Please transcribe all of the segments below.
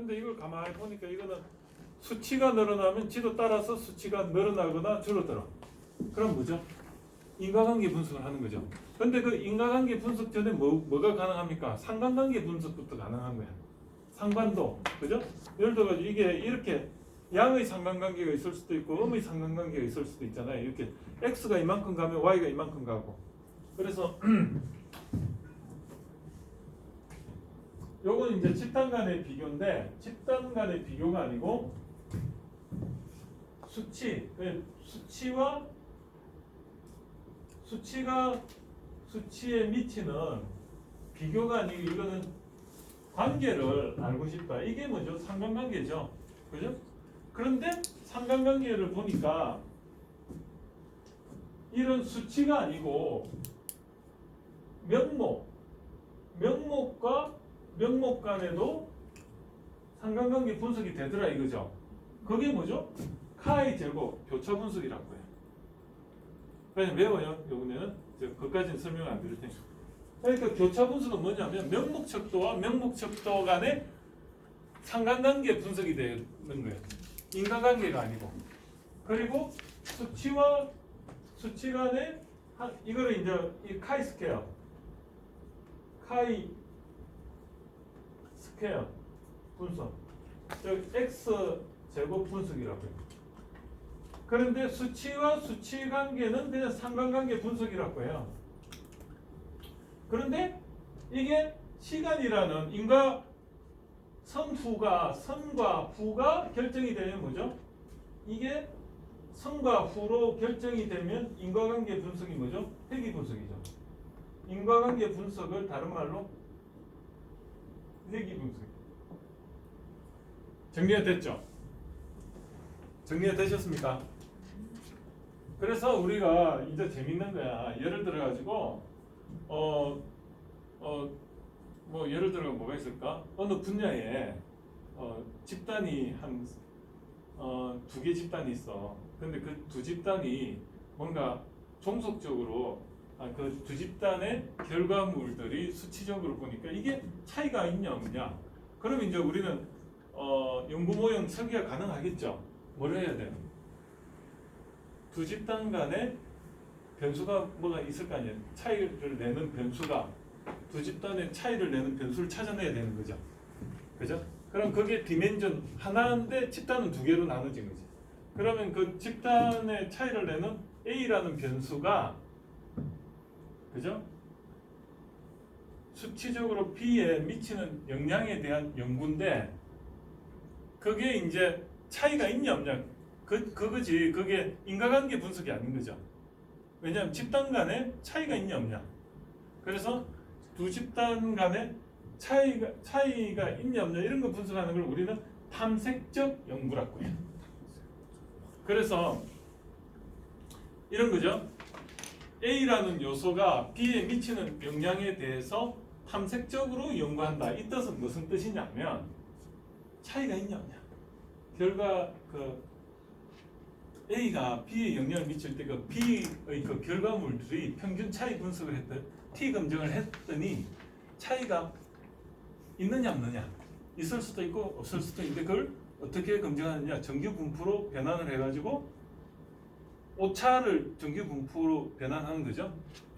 근데 이걸 가만히 보니까 이거는 수치가 늘어나면 지도 따라서 수치가 늘어나거나 줄어들어. 그럼 뭐죠? 인과관계 분석을 하는 거죠. 근데 그 인과관계 분석 전에 뭐, 뭐가 가능합니까? 상관관계 분석부터 가능한 거야. 상관도. 그죠? 예를 들어가지고 이게 이렇게 양의 상관관계가 있을 수도 있고 음의 상관관계가 있을 수도 있잖아요. 이렇게 x가 이만큼 가면 y가 이만큼 가고. 그래서 요건 이제 집단 간의 비교인데 집단 간의 비교가 아니고 수치, 그 수치와 수치가 수치에 미치는 비교가 아니고 이거는 관계를 알고 싶다. 이게 뭐죠? 상관관계죠. 그죠? 그런데 상관관계를 보니까 이런 수치가 아니고 명목, 명목과 명목 간에도 상관관계 분석이 되더라 이거죠. 그게 뭐죠? 카이 제곱 교차 분석이라고 해요. 그냥 외워요. 요번에는 그까지는 설명 안 드릴 테니까. 그러니까 교차 분석은 뭐냐면 명목 척도와 명목 척도 간의 상관관계 분석이 되는 거예요. 인과관계가 아니고. 그리고 수치와 수치 간의 한- 이거를 이제 이 카이 스퀘어, 카이 스퀘어 분석, 즉 x 제곱 분석이라고 해요. 그런데 수치와 수치 관계는 그냥 상관관계 분석이라고 해요. 그런데 이게 시간이라는 인과 선후가 선과 후가 결정이 되면 뭐죠? 이게 선과 후로 결정이 되면 인과관계 분석이 뭐죠? 회귀 분석이죠. 인과관계 분석을 다른 말로 회귀 분석. 정리가 됐죠? 정리가 되셨습니까? 그래서 우리가 이제 재밌는 거야. 예를 들어 가지고 어, 어, 뭐 예를 들어 뭐가 있을까? 어느 분야에 어, 집단이 한 어, 두 개 집단이 있어. 근데 그 두 집단이 뭔가 종속적으로 아, 그 두 집단의 결과물들이 수치적으로 보니까 이게 차이가 있냐 없냐. 그럼 이제 우리는 어, 연구 모형 설계가 가능하겠죠. 뭘 해야 돼요? 두 집단 간에 변수가 뭐가 있을 거 아니에요. 차이를 내는 변수가 두 집단의 차이를 내는 변수를 찾아내야 되는 거죠. 그죠? 그럼 그게 디멘전 하나인데 집단은 두 개로 나눠진 거지. 그러면 그 집단의 차이를 내는 A라는 변수가 그죠? 수치적으로 B에 미치는 영향에 대한 연구인데 그게 이제 차이가 있냐 없냐 그 그거지 그게 인과관계 분석이 아닌 거죠. 왜냐하면 집단 간에 차이가 있냐 없냐. 그래서 두 집단 간에 차이가 차이가 있냐 없냐 이런 거 분석하는 걸 우리는 탐색적 연구라고 해요. 그래서 이런 거죠. A라는 요소가 B에 미치는 영향에 대해서 탐색적으로 연구한다. 이 뜻은 무슨 뜻이냐면 차이가 있냐 없냐. 결과 그 A가 B에 영향을 미칠 때 그 B의 그 결과물들이 평균 차이 분석을 했던 T 검증을 했더니 차이가 있느냐 없느냐 있을 수도 있고 없을 수도 있는데 그걸 어떻게 검증하느냐 정규 분포로 변환을 해가지고 오차를 정규 분포로 변환하는 거죠.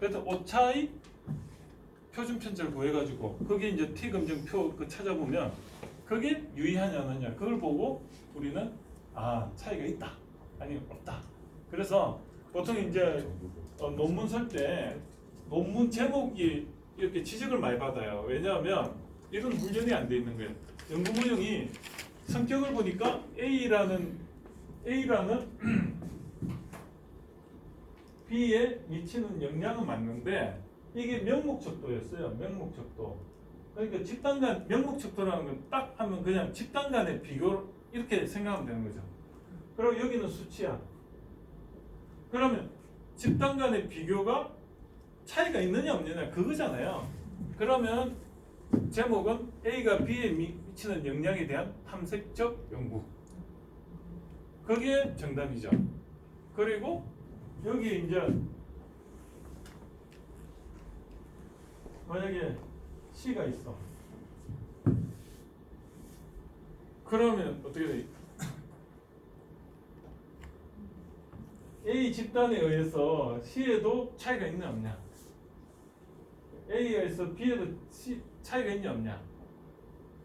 그래서 오차의 표준 편차를 구해가지고 그게 이제 T 검증표 그 찾아보면 그게 유의하냐 안 하냐 그걸 보고 우리는 아 차이가 있다 아니 없다. 그래서 보통 이제 어, 논문 쓸 때 논문 제목이 이렇게 지적을 많이 받아요. 왜냐하면 이런 훈련이 안 돼 있는 거예요. 연구 모형이 성격을 보니까 A라는 A라는 B에 미치는 영향은 맞는데 이게 명목척도였어요. 명목척도. 그러니까 집단 간 명목척도라는 건 딱 하면 그냥 집단 간의 비교 이렇게 생각하면 되는 거죠. 그리고 여기는 수치야. 그러면 집단 간의 비교가 차이가 있느냐 없느냐 그거잖아요. 그러면 제목은 A가 B에 미치는 영향에 대한 탐색적 연구. 그게 정답이죠. 그리고 여기 이제 만약에 C가 있어. 그러면 어떻게 돼? A 집단에 의해서 C에도 차이가 있냐 없냐? A에서 B에도 C 차이가 있냐 없냐?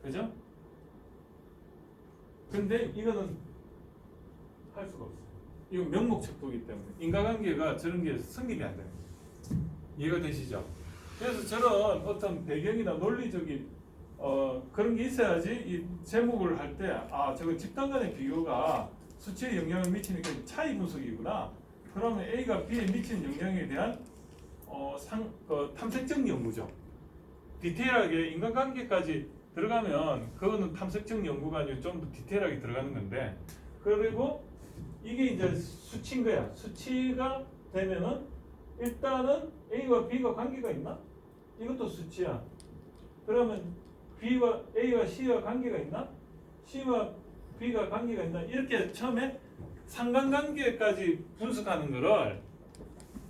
그죠? 근데 이거는 할 수가 없어요. 이건 명목 척도이기 때문에 인과관계가 저런 게 성립이 안 돼요. 이해가 되시죠? 그래서 저런 어떤 배경이나 논리적인 어, 그런 게 있어야지 이 제목을 할 때 아 저거 집단 간의 비교가 수치에 영향을 미치는 게 차이 분석이구나. 그러면 A가 B에 미치는 영향에 대한 어, 상, 어, 탐색적 연구죠. 디테일하게 인간관계까지 들어가면 그거는 탐색적 연구가 아니고 좀 더 디테일하게 들어가는 건데 그리고 이게 이제 수치인 거야. 수치가 되면은 일단은 A와 B가 관계가 있나? 이것도 수치야. 그러면 B와 A와 C와 관계가 있나? C와 B가 관계가 있나? 이렇게 처음에 상관관계까지 분석하는 거를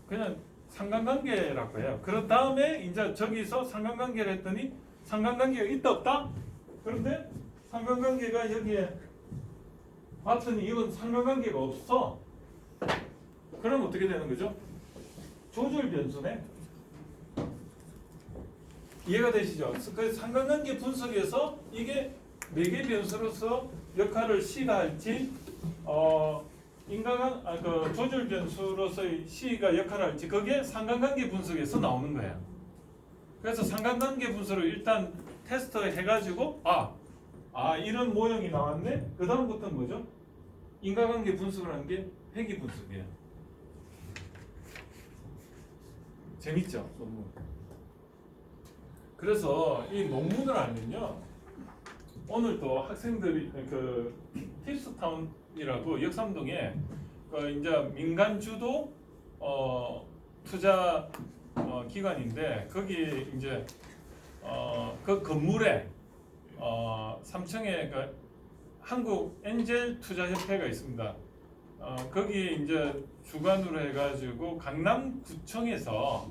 그냥 상관관계라고 해요. 그런 다음에 이제 저기서 상관관계를 했더니 상관관계가 있다 없다? 그런데 상관관계가 여기에 봤더니 이건 상관관계가 없어. 그럼 어떻게 되는 거죠? 조절 변수네. 이해가 되시죠? 그 상관관계 분석에서 이게 매개 변수로서 역할을 C가 할지, 어 인간관 아그 조절 변수로서의 C가 역할을 할지 그게 상관관계 분석에서 나오는 거예요. 그래서 상관관계 분석을 일단 테스트 해가지고 아, 아 이런 모형이 나왔네. 그 다음부터는 뭐죠? 인과관계 분석을 하는 게 회귀 분석이에요. 재밌죠? 논문. 그래서 이 논문을 알면요. 오늘도 학생들이 그 팁스타운이라고 역삼동에 그 이제 민간 주도 어 투자 어 기관인데 거기 이제 어 그 건물에 어 3층에 그 한국 엔젤 투자 협회가 있습니다. 어 거기 이제 주관으로 해가지고 강남구청에서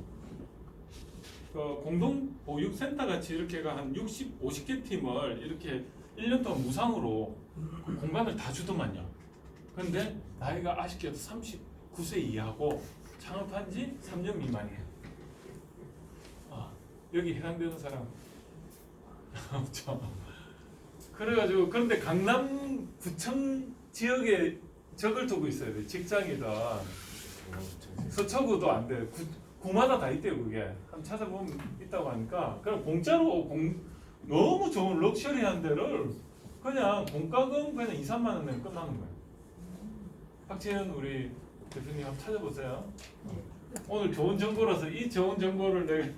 그 공동 보육센터 같이 이렇게가 한 60, 50개 팀을 이렇게 1년 동안 무상으로 그 공간을 다 주더만요. 근데 나이가 아쉽게도 39세 이하고 창업한 지 3년 미만이에요. 아, 여기 해당되는 사람 없죠. 그래가지고 그런데 강남 구청 지역에 적을 두고 있어야 돼. 직장이든 서초구도 안 돼. 구, 구마다 다 있대요 그게. 한번 찾아보면 있다고 하니까 그럼 공짜로 공 너무 좋은 럭셔리한 데를 그냥 공과금 그냥 2, 3만 원 내면 끝나는 거예요. 박재현 우리 대표님 한번 찾아보세요. 오늘 좋은 정보라서 이 좋은 정보를 내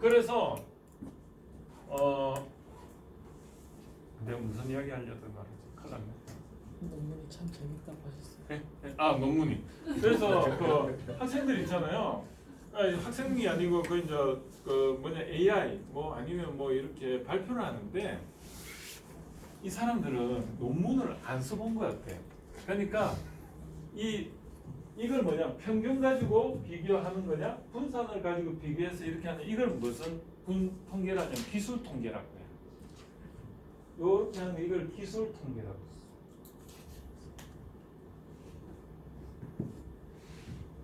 그래서 어 내가 무슨 이야기 하려던 말이지? 큰일 났네. 논문이 참 재밌다고 하셨어요. 네? 네. 아 논문이. 그래서 그 학생들 있잖아요. 아니, 학생이 아니고 그 이제 그 뭐냐 AI 뭐 아니면 뭐 이렇게 발표를 하는데 이 사람들은 논문을 안 써본 것 같아. 그러니까 이 이걸 뭐냐 평균 가지고 비교하는 거냐 분산을 가지고 비교해서 이렇게 하는 이걸 무슨 분 통계라냐면 기술 통계라고 해 요. 요렇게 이걸 기술 통계라고 해요.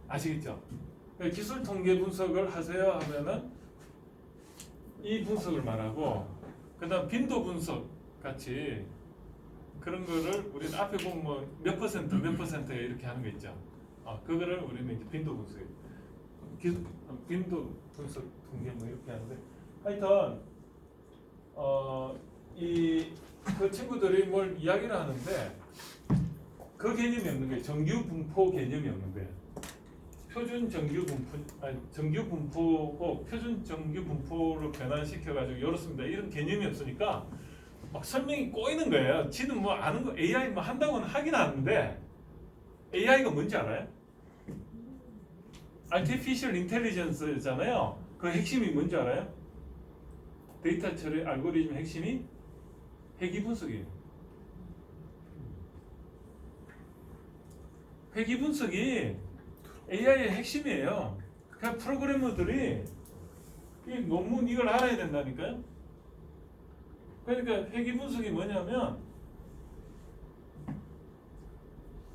아시겠죠? 그러니까 기술 통계 분석을 하세요 하면은 이 분석을 말하고 그다음 빈도 분석 같이 그런 거를 우리는 앞에 보면 뭐 몇 퍼센트 몇 퍼센트 이렇게 하는 거 있죠. 어, 그거를 우리는 이제 빈도 분석, 기, 빈도 분석 통계 뭐 이렇게 하는데 하여튼 어 이 그 친구들이 뭘 이야기를 하는데 그 개념이 없는 거예요. 정규 분포 개념이 없는 거예요. 표준 정규 분포 아니 정규 분포고 표준 정규 분포로 변환시켜 가지고 이렇습니다. 이런 개념이 없으니까 막 설명이 꼬이는 거예요. 지는 뭐 아는 거 AI 뭐 한다고는 하긴 하는데 AI가 뭔지 알아요? Artificial Intelligence잖아요. 그 핵심이 뭔지 알아요? 데이터 처리 알고리즘 핵심이 회귀 분석이에요. 회귀 분석이 AI의 핵심이에요. 그냥 프로그래머들이 이 논문 이걸 알아야 된다니까요. 그러니까 회귀 분석이 뭐냐면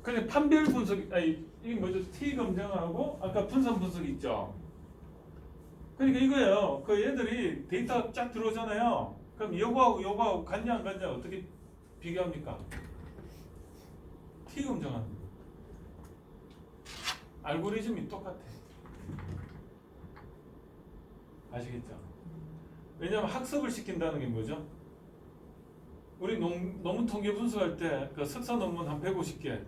그냥 판별 분석 아니 이게 뭐죠? T 검정하고 아까 분산 분석 있죠. 그러니까 이거예요. 그 얘들이 데이터 쫙 들어오잖아요. 그럼 요거하고 요거하고 같냐 안 같냐 어떻게 비교합니까? T 거. 알고리즘이 똑같아. 아시겠죠? 왜냐하면 학습을 시킨다는 게 뭐죠? 우리 농, 논문 통계 분석할 때 그 석사 논문 한 150개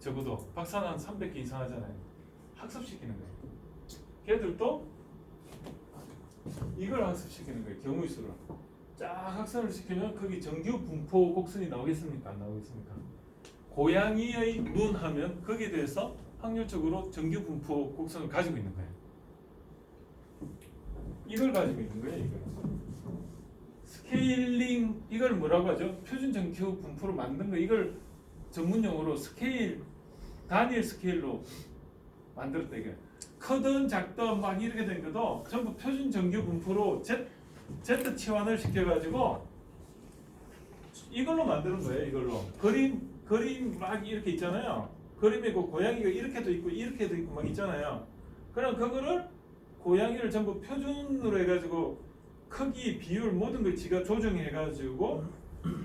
적어도 박사는 한 300개 이상 하잖아요. 학습시키는 거예요. 걔들도 이걸 학습시키는 거예요. 경우의 수를. 쫙 학습을 시키면 거기 정규 분포 곡선이 나오겠습니까? 안 나오겠습니까? 고양이의 눈 하면 거기에 대해서 확률적으로 정규 분포 곡선을 가지고 있는 거예요. 이걸 가지고 있는 거예요. 이걸. 스케일링 이걸 뭐라고 하죠? 표준 정규 분포로 만든 거 이걸 전문 용어로 스케일 단일 스케일로 만들었다 이게. 크든 작든 막 이렇게 된 것도 전부 표준 정규 분포로 Z 치환을 시켜가지고 이걸로 만드는 거예요. 이걸로 그림 그림 막 이렇게 있잖아요. 그림에 그 고양이가 이렇게도 있고 이렇게도 있고 막 있잖아요. 그럼 그거를 고양이를 전부 표준으로 해가지고 크기, 비율 모든 걸 지가 조정해가지고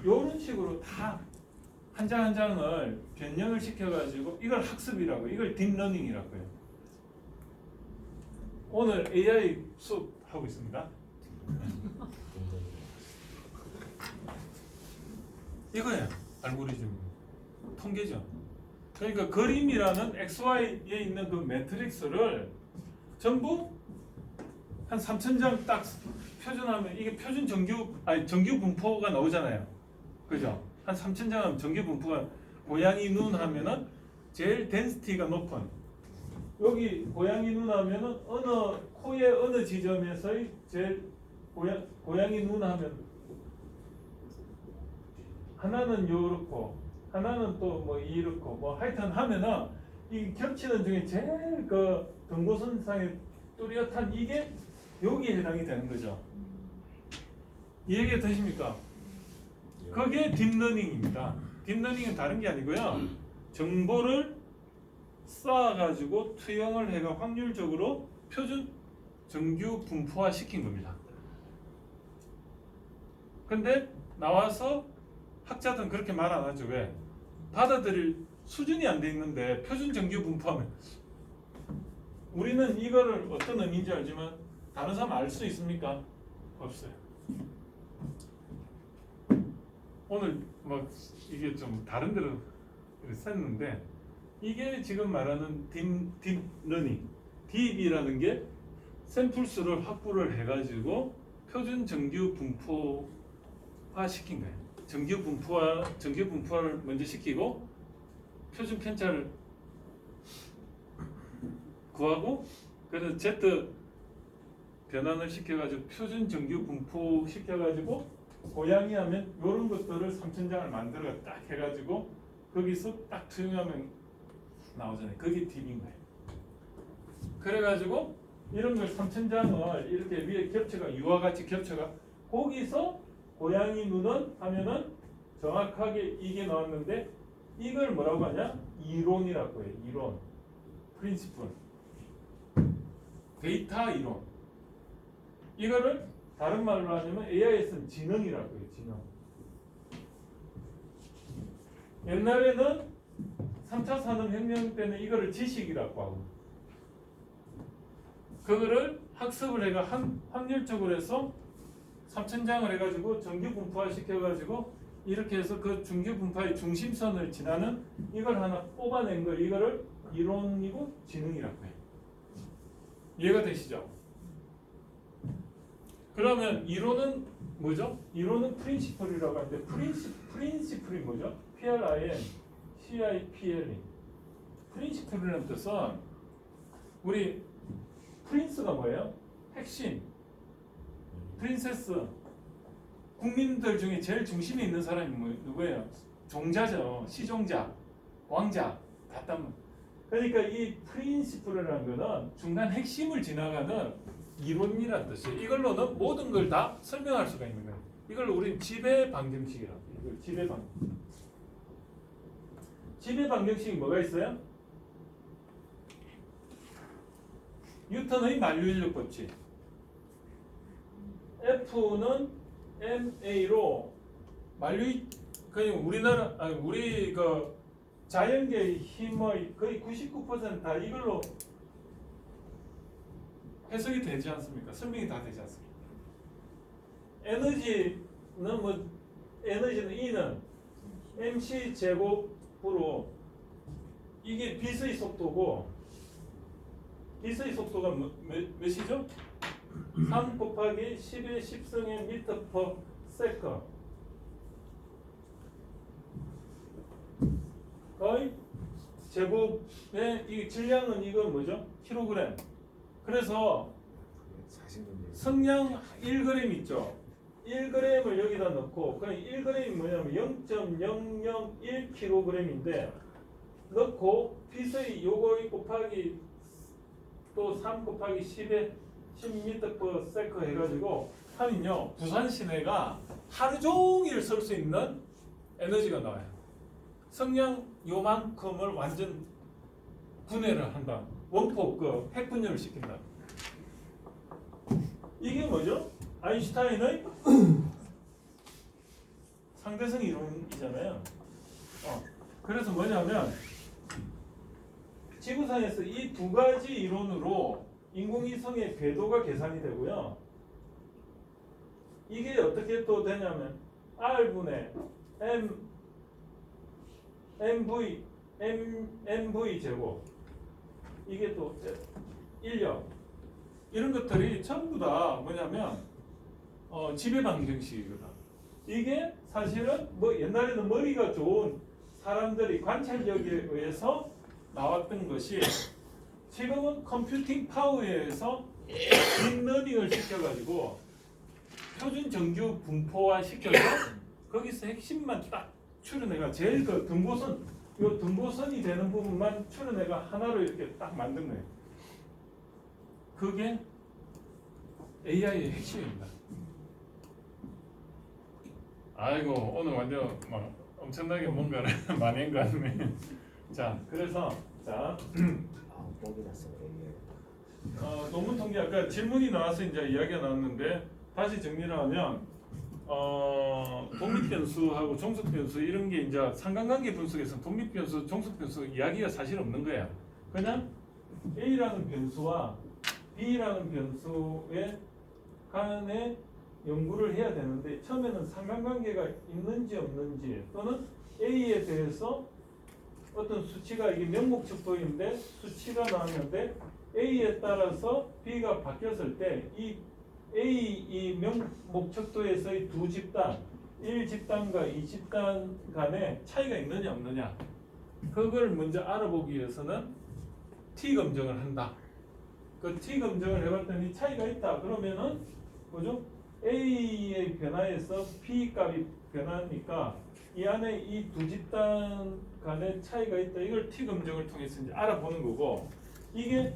이런 식으로 다 한 장 한 장을 변형을 시켜가지고 이걸 학습이라고 이걸 딥러닝이라고 해요. 오늘 AI 수업 하고 있습니다. 이거예요. 알고리즘 통계죠. 그러니까 그림이라는 XY에 있는 그 매트릭스를 전부 한 3천 장딱 표준하면 이게 표준 정규 아니 정규 분포가 나오잖아요. 그죠? 한 3천 장 하면 정규 분포가 고양이 눈 하면은 제일 덴시티가 높은 여기 고양이 눈 하면은 어느 코의 어느 지점에서의 제일 고양 고양이 눈 하면 하나는 요렇고 하나는 또 뭐 이렇고 뭐 하여튼 하면은 이 겹치는 중에 제일 그 경고선상에 뚜렷한 이게 여기에 해당이 되는 거죠. 이해가 되십니까? 그게 딥러닝입니다. 딥러닝은 다른 게 아니고요. 정보를 쌓아가지고 투영을 해가 확률적으로 표준 정규 분포화 시킨 겁니다. 근데 나와서 학자들은 그렇게 말 안 하죠. 왜? 받아들일 수준이 안 돼 있는데 표준 정규 분포하면 우리는 이거를 어떤 의미인지 알지만 다른 사람 알 수 있습니까? 없어요. 오늘 뭐 이게 좀 다른 데로 썼는데 이게 지금 말하는 딥, 딥 러닝 딥이라는 게 샘플 수를 확보를 해가지고 표준 정규 분포화 시킨 거예요. 정규 분포화 정규 분포화를 먼저 시키고 표준 편차를 구하고 그래서 Z 변환을 시켜가지고 표준 정규 분포 시켜가지고 고양이 하면 이런 것들을 3천 장을 만들어 딱 해가지고 거기서 딱 투영하면 나오잖아요. 그게 딥인 거예요. 그래가지고 이런 걸 3천 장을 이렇게 위에 겹쳐가 이와 같이 겹쳐가 거기서 고양이 눈은 하면은 정확하게 이게 나왔는데 이걸 뭐라고 하냐? 이론이라고 해요. 이론. 프린시플. 데이터 이론. 이거를 다른 말로 하냐면 AI에서는 지능이라고 해요. 지능. 옛날에는 3차 산업혁명 때는 이거를 지식이라고 하고 그거를 학습을 해가 한, 확률적으로 해서 3천장을 해가지고 정규 분포화 시켜가지고 이렇게 해서 그 중규 분포의 중심선을 지나는 이걸 하나 뽑아낸 거 이거를 이론이고 지능이라고 해요. 이해가 되시죠? 그러면 이론은 뭐죠? 이론은 프린시플이라고 하는데 프린시, 프린시플이 뭐죠? PRIN, CIPL이 프린시플이라는 뜻은 우리 프린스가 뭐예요? 핵심 프린세스 국민들 중에 제일 중심에 있는 사람이 뭐, 누구예요? 종자죠. 시종자, 왕자, 같단 그러니까 이 프린시플이라는 거는 중간 핵심을 지나가는 이론이라는 뜻이에요. 이걸로는 모든 걸 다 설명할 수가 있는 거예요. 이걸 우리 지배 방정식이라고. 이걸 지배 방. 지배 방정식이 뭐가 있어요? 뉴턴의 만류인력 법칙. F는 ma로 만류 그냥 우리나라 아니 우리 그 자연계의 힘의 거의 99%다 이걸로 해석이 되지 않습니까? 설명이 다 되지 않습니까? 에너지는 뭐 에너지는 E는 mc 제곱으로 이게 빛의 속도고 빛의 속도가 뭐, 몇, 몇이죠? 3 곱하기 10의 10승의 미터 퍼 세컨 거의 제곱의 이 질량은 이건 뭐죠? 킬로그램 그래서 성량 1g 있죠. 1g을 여기다 넣고 그럼 1g이 뭐냐면 0.001kg인데 넣고 빛의 요거 곱하기 또 3 곱하기 10에 10m/s 해가지고 하면요 부산 시내가 하루 종일 쓸 수 있는 에너지가 나와요. 성량 요만큼을 완전 분해를 한다. 원폭 그 핵분열을 시킨다. 이게 뭐죠? 아인슈타인의 상대성 이론이잖아요. 어, 그래서 뭐냐면 지구상에서 이 두 가지 이론으로 인공위성의 궤도가 계산이 되고요. 이게 어떻게 또 되냐면 R분의 M MV M MV 제곱 이게 또 인력 이런 것들이 전부 다 뭐냐면 어, 지배 방정식이거든. 이게 사실은 뭐 옛날에는 머리가 좋은 사람들이 관찰력에 의해서 나왔던 것이 지금은 컴퓨팅 파워에 의해서 딥러닝을 시켜가지고 표준 정규 분포화 시켜서 거기서 핵심만 딱 추려내가 제일 그 등보선 요 등보선이 되는 부분만 추려내가 하나로 이렇게 딱 만든 거예요. 그게 AI의 핵심입니다. 아이고 오늘 완전 막 엄청나게 뭔가를 많이 한거 같네. 자 그래서 자 써요 이게. 어, 논문 통계 아까 질문이 나와서 이제 이야기가 나왔는데 다시 정리를 하면 어, 독립 변수하고 종속 변수 이런 게 이제 상관관계 분석에서 독립 변수, 종속 변수 이야기가 사실 없는 거야. 그냥 A라는 변수와 B라는 변수의 간에 연구를 해야 되는데 처음에는 상관관계가 있는지 없는지 또는 A에 대해서 어떤 수치가 이게 명목측도인데 수치가 나왔는데 A에 따라서 B가 바뀌었을 때 이 A 이 명목측도에서의 두 집단 1집단과 2집단 간에 차이가 있느냐 없느냐 그걸 먼저 알아보기 위해서는 T 검정을 한다. 그 T 검정을 해봤더니 차이가 있다. 그러면은 뭐죠? A의 변화에서 B 값이 변하니까 이 안에 이 두 집단 간의 차이가 있다. 이걸 T 검정을 통해서 이제 알아보는 거고 이게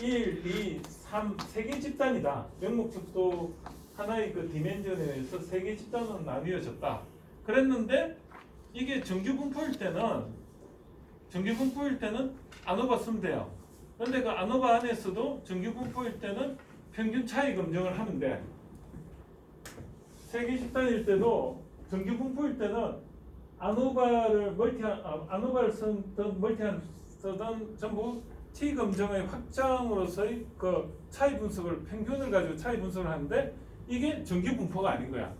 1, 2, 3, 세 개 집단이다. 명목축도 하나의 그 디멘전에 의해서 세 개 집단으로 나뉘어졌다. 그랬는데 이게 정규 분포일 때는 정규 분포일 때는 쓰면 돼요. 근데 그 아노바 안에서도 정규 분포일 때는 평균 차이 검정을 돼. 세계 집단일 때도 정규 분포일 때는 아노바를 멀티 아, 아노바를 쓰든 멀티한 쓰든 전부 T 검정의 확장으로서의 그 차이 분석을 평균을 가지고 차이 분석을 하는데 이게 정규 분포가 아닌 거야.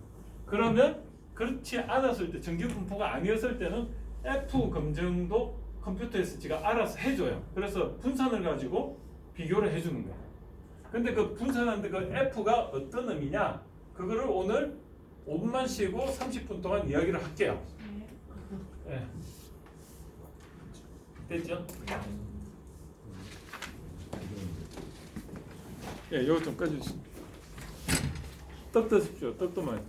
그러면 그렇지 않았을 때 정규 분포가 아니었을 때는 F 검정도 컴퓨터에서 지가 알아서 해줘요. 그래서 분산을 가지고 비교를 해주는 거야. 근데 그 분산하는데 그 F가 어떤 의미냐? 그거를 오늘 5분만 쉬고 30분 동안 이야기를 할게요. 예. 됐죠? 예, 이거 좀 꺼주시죠. 떡 드십시오. 떡도 많이.